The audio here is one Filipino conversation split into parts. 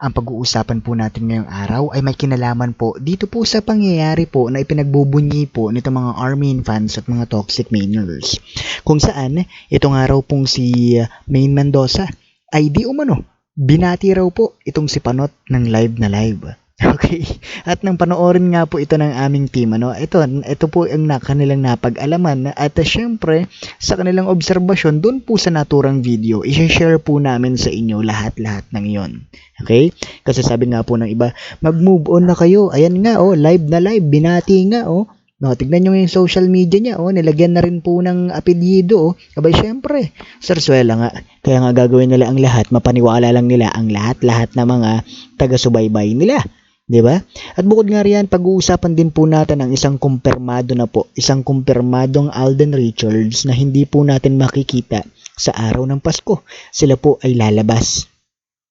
Ang pag-uusapan po natin ngayong araw ay may kinalaman po dito po sa pangyayari po na ipinagbubunyi po nito mga Armin fans at mga toxic mainers. Kung saan, itong araw pong si Main Mendoza ay di umano, binati raw po itong si Panot ng live na live. Okay. At nang panoorin nga po ito ng aming team, ano, ito, ito po ang na, kanilang napag-alaman at uh, syempre, sa kanilang obserbasyon, doon po sa naturang video, i-share po namin sa inyo lahat-lahat ng iyon. Okay? Kasi sabi nga po ng iba, mag-move on na kayo. Ayan nga, oh, live na live, binati nga, oh. No, tignan nyo yung social media niya, oh, nilagyan na rin po ng apelyido, oh. Abay, syempre, sarsuela nga. Kaya nga gagawin nila ang lahat, mapaniwala lang nila ang lahat-lahat na mga taga-subaybay nila. 'Di ba? At bukod nga riyan, pag-uusapan din po natin ang isang kumpirmado na po, isang kumpirmadong Alden Richards na hindi po natin makikita sa araw ng Pasko. Sila po ay lalabas.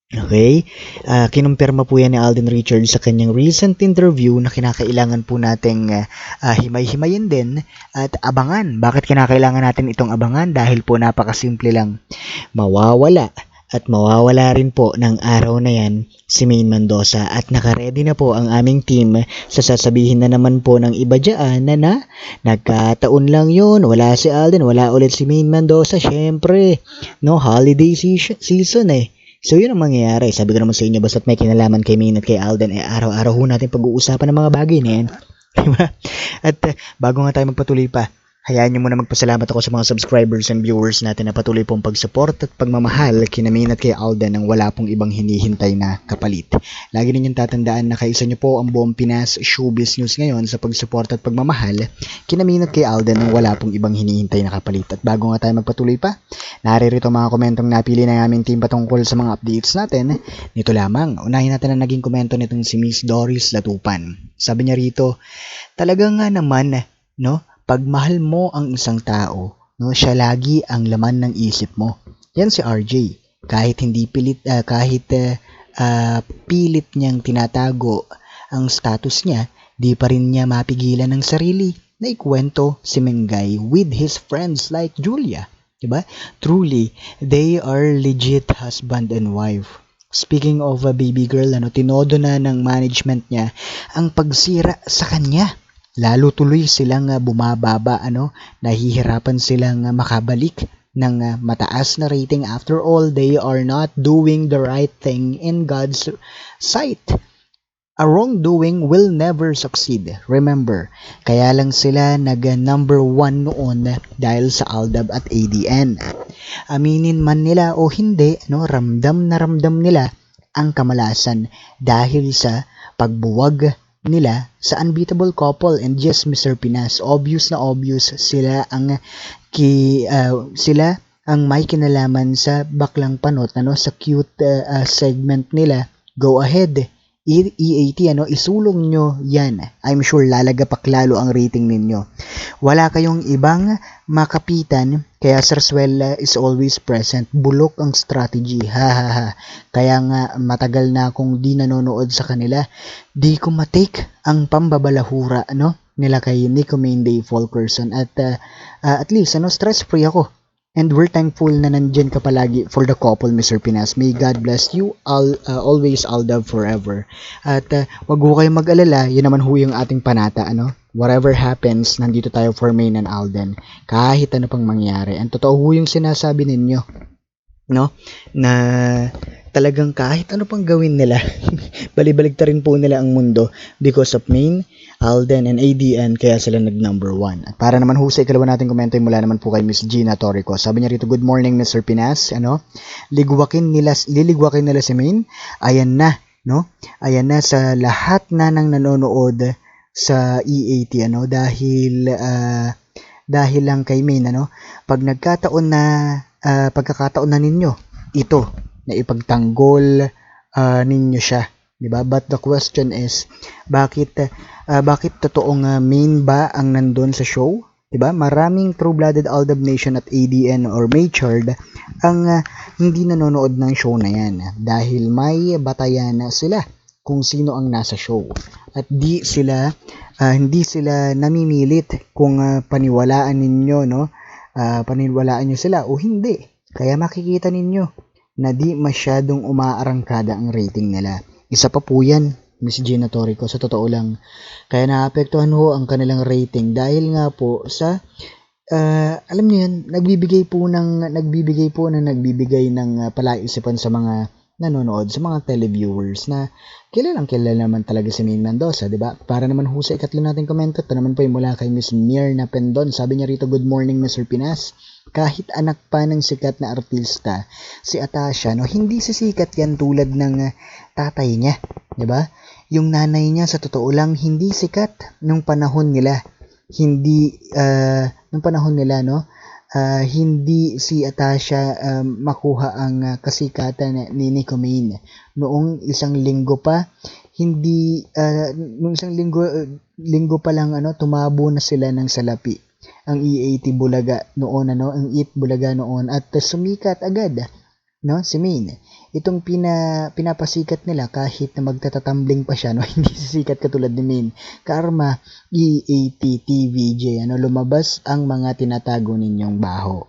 Okay? Uh, kinumpirma po yan ni Alden Richards sa kanyang recent interview na kinakailangan po nating uh, himay-himayin din at abangan. Bakit kinakailangan natin itong abangan? Dahil po napakasimple lang. Mawawala at mawawala rin po ng araw na yan si Main Mendoza at nakaredy na po ang aming team sa sasabihin na naman po ng iba dyan na na nagkataon lang yun wala si Alden wala ulit si Main Mendoza syempre no holiday season eh So yun ang mangyayari. Sabi ko naman sa inyo, basta't may kinalaman kay Main at kay Alden, eh araw-araw ho natin pag-uusapan ng mga bagay na yan. Diba? At uh, bago nga tayo magpatuloy pa, Hayaan niyo muna magpasalamat ako sa mga subscribers and viewers natin na patuloy pong pag-support at pagmamahal kina Main at kay Alden nang wala pong ibang hinihintay na kapalit. Lagi ninyong tatandaan na kaisa niyo po ang buong Pinas Showbiz News ngayon sa pag-support at pagmamahal kina Main at kay Alden nang wala pong ibang hinihintay na kapalit. At bago nga tayo magpatuloy pa, naririto mga komentong napili ng aming team patungkol sa mga updates natin. Nito lamang, unahin natin ang naging komento nitong si Miss Doris Latupan. Sabi niya rito, talaga nga naman, no? Pag mahal mo ang isang tao, no, siya lagi ang laman ng isip mo. Yan si RJ. Kahit hindi pilit uh, kahit uh, pilit niyang tinatago ang status niya, di pa rin niya mapigilan ng sarili na ikwento si Mengay with his friends like Julia. Diba? Truly, they are legit husband and wife. Speaking of a baby girl, ano, tinodo na ng management niya ang pagsira sa kanya lalo tuloy silang uh, bumababa ano nahihirapan silang uh, makabalik ng uh, mataas na rating. After all they are not doing the right thing in God's sight. A wrongdoing will never succeed remember. Kaya lang sila nag number one noon dahil sa Aldab at ADN aminin man nila o hindi no ramdam na ramdam nila ang kamalasan dahil sa pagbuwag nila sa Unbeatable Couple and Yes Mr. Pinas. Obvious na obvious sila ang ki uh, sila ang may kinalaman sa baklang panot ano sa cute uh, segment nila. Go ahead. EAT ano isulong nyo yan. I'm sure lalagapak lalo ang rating ninyo. Wala kayong ibang makapitan kaya Sarsuela is always present. Bulok ang strategy. Ha ha ha. Kaya nga matagal na akong di nanonood sa kanila. Di ko matake ang pambabalahura no nila kay Nico Mainday Fulkerson at uh, uh, at least ano stress free ako And we're thankful na nandyan ka palagi for the couple, Mr. Pinas. May God bless you all, uh, always, Aldab, forever. At uh, wag ho kayong mag-alala, yun naman ho yung ating panata, ano? Whatever happens, nandito tayo for Main and Alden. Kahit ano pang mangyari. Ang totoo ho yung sinasabi ninyo, no? Na talagang kahit ano pang gawin nila, balibalig ta rin po nila ang mundo because of Main Alden and ADN kaya sila nag number 1. At para naman husay ikalawa natin komento mula naman po kay Miss Gina Torrico. Sabi niya rito, good morning Mr. Pinas. Ano? Ligwakin nila, liligwakin nila si Main. Ayan na, no? Ayan na sa lahat na nang nanonood sa EAT, ano? Dahil, uh, dahil lang kay Main, ano? Pag nagkataon na, uh, pagkakataon na ninyo, ito, na ipagtanggol ah, ninyo siya, 'di ba? But the question is, bakit ah, bakit totoong ah, main ba ang nandun sa show? 'Di ba? Maraming True-Blooded Aldab Nation at ADN or Matured ang ah, hindi nanonood ng show na yan dahil may batayan na sila kung sino ang nasa show at di sila ah, hindi sila namimilit kung ah, paniwalaan ninyo no Ah, paniwalaan nyo sila o hindi kaya makikita ninyo na di masyadong umaarangkada ang rating nila. Isa pa po yan Miss Gina Torrico sa totoo lang. Kaya naapektuhan ho ang kanilang rating dahil nga po sa ah, alam niyo yan nagbibigay po ng nagbibigay po ng nagbibigay ng ah, palaisipan sa mga nanonood sa mga televiewers na kilalang kilala naman talaga si Maine Mendoza, di ba? Para naman ho sa ikatlo nating komento, ito naman po yung mula kay Miss Mirna Pendon. Sabi niya rito, Good morning Mr. Pinas. Kahit anak pa ng sikat na artista, si Atasha, no, hindi sisikat yan tulad ng ah, tatay niya, di ba? Yung nanay niya sa totoo lang hindi sikat nung panahon nila. Hindi ah, nung panahon nila, no? Ah, hindi si Atasha um, makuha ang ah, kasikatan ni Nico. Noong isang linggo pa, hindi ah, noong isang linggo linggo pa lang ano tumabo na sila ng salapi. Ang E80 Bulaga noon ano ang EAT Bulaga noon. At ah, sumikat agad no si Main itong pina, pinapasikat nila kahit na magtatatambling pa siya no? Hindi sisikat katulad ni Main Karma E80 TVJ ano? Lumabas ang mga tinatago ninyong baho.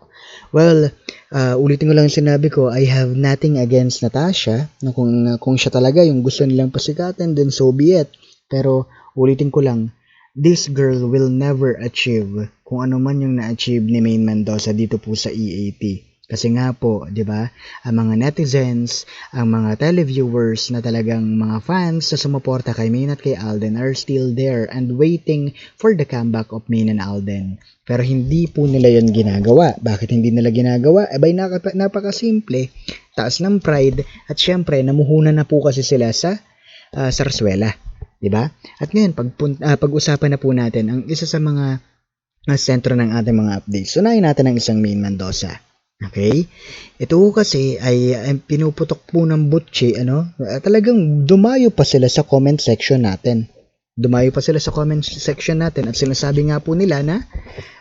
Well ah, ulitin ko lang sinabi ko I have nothing against Natasha no, kung kung siya talaga yung gusto nilang pasikatan then so be it. Pero ulitin ko lang this girl will never achieve kung ano man yung na-achieve ni Main Mendoza dito po sa E80 kasi nga po, 'di ba? Ang mga netizens, ang mga televiewers na talagang mga fans na sumuporta kay Main at kay Alden are still there and waiting for the comeback of Main and Alden. Pero hindi po nila 'yon ginagawa. Bakit hindi nila ginagawa? Eh, bay, napaka- napakasimple. Taas ng pride at syempre namuhunan na po kasi sila sa ah, sarsuela. 'di ba? At ngayon pag pag-usapan na po natin ang isa sa mga ah, sentro ng ating mga updates. Unahin natin ang isang Main Mendoza. Okay? Ito kasi ay, ay pinuputok po ng butchi, ano? Ah, Talagang dumayo pa sila sa comment section natin. Dumayo pa sila sa comment section natin at sinasabi nga po nila na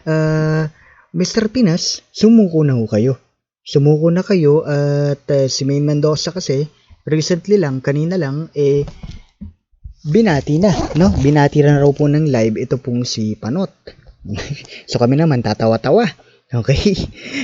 ah, Mr. Pinas, sumuko na ho kayo. Sumuko na kayo at ah, si Main Mendoza kasi recently lang, kanina lang, eh, binati na, no? Binati na raw po ng live ito pong si Panot. so kami naman tatawa-tawa. Okay?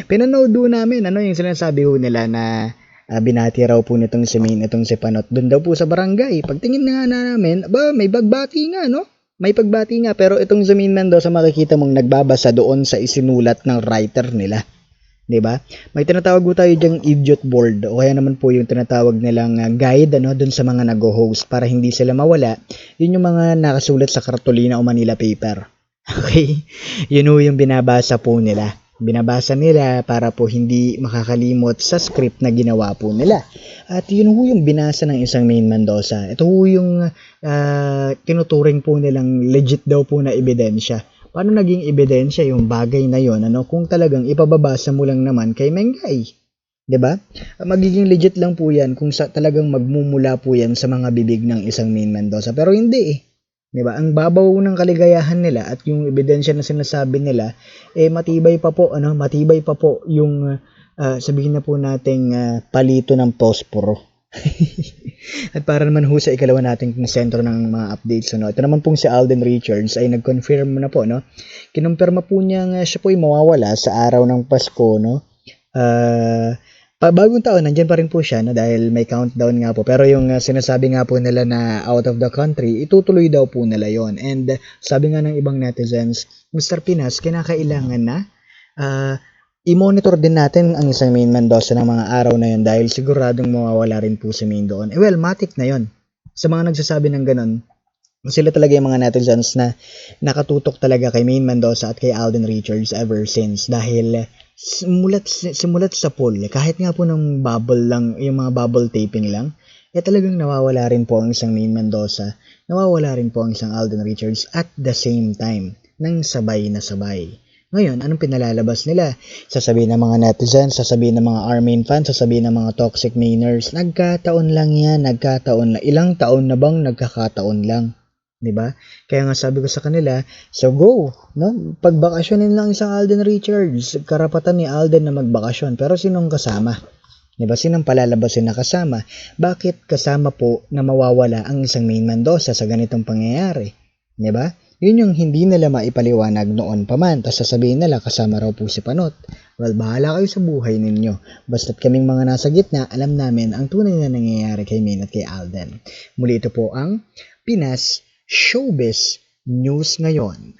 Pinanood namin ano yung sinasabi ho nila na ah, binati raw po nitong si Main itong si Panot doon daw po sa barangay. Pagtingin na nga na namin, ba may pagbati nga no? May pagbati nga pero itong si Main Mendoza makikita mong nagbabasa doon sa isinulat ng writer nila. 'Di ba? May tinatawag po tayo diyang idiot board o kaya naman po yung tinatawag nilang ah, guide ano doon sa mga nag-host para hindi sila mawala. Yun yung mga nakasulat sa kartolina o Manila paper. Okay? Yun ho yung binabasa po nila. Binabasa nila para po hindi makakalimot sa script na ginawa po nila. At yun ho yung binasa ng isang main Mendoza. Ito ho yung ah, tinuturing po nilang legit daw po na ebidensya. Paano naging ebidensya yung bagay na yon ano kung talagang ipababasa mo lang naman kay Mengay? 'Di ba? Magiging legit lang po 'yan kung sa talagang magmumula po 'yan sa mga bibig ng isang main Mendoza. Pero hindi eh. 'Di ba? Ang babaw ng kaligayahan nila at yung ebidensya na sinasabi nila eh matibay pa po ano, matibay pa po yung ah, sabihin na po nating ah, palito ng posporo. At para naman ho sa ikalawa nating sentro ng mga updates, ano, ito naman pong si Alden Richards ay nag-confirm na po, no? Kinumpirma po niya nga siya po ay mawawala sa araw ng Pasko, no? Ah, pa bagong taon, nandyan pa rin po siya, no? Dahil may countdown nga po. Pero yung ah, sinasabi nga po nila na out of the country, itutuloy daw po nila yon And ah, sabi nga ng ibang netizens, Mr. Pinas, kinakailangan na ah, i-monitor din natin ang isang main Mendoza ng mga araw na yun dahil siguradong mawawala rin po si main doon. Eh well, matik na yon Sa mga nagsasabi ng ganun, sila talaga yung mga netizens na nakatutok talaga kay Main Mendoza at kay Alden Richards ever since dahil simulat, simulat sa poll, kahit nga po ng bubble lang, yung mga bubble taping lang, eh talagang nawawala rin po ang isang Main Mendoza, nawawala rin po ang isang Alden Richards at the same time, ng sabay na sabay. Ngayon, anong pinalalabas nila? Sasabihin ng mga netizens, sasabihin ng mga Armin fans, sasabihin ng mga toxic mainers, nagkataon lang yan, nagkataon lang. Ilang taon na bang nagkakataon lang? 'Di ba? Kaya nga sabi ko sa kanila, so go, no? Pagbakasyonin lang isang Alden Richards, karapatan ni Alden na magbakasyon. Pero sinong kasama? 'Di ba? Sinong palalabasin na kasama? Bakit kasama po na mawawala ang isang main Mendoza sa ganitong pangyayari? 'Di ba? Yun yung hindi nila maipaliwanag noon pa man. Tapos sasabihin nila kasama raw po si Panot. Well, bahala kayo sa buhay ninyo. Basta't kaming mga nasa gitna, alam namin ang tunay na nangyayari kay Main at kay Alden. Muli ito po ang Pinas Showbiz News ngayon.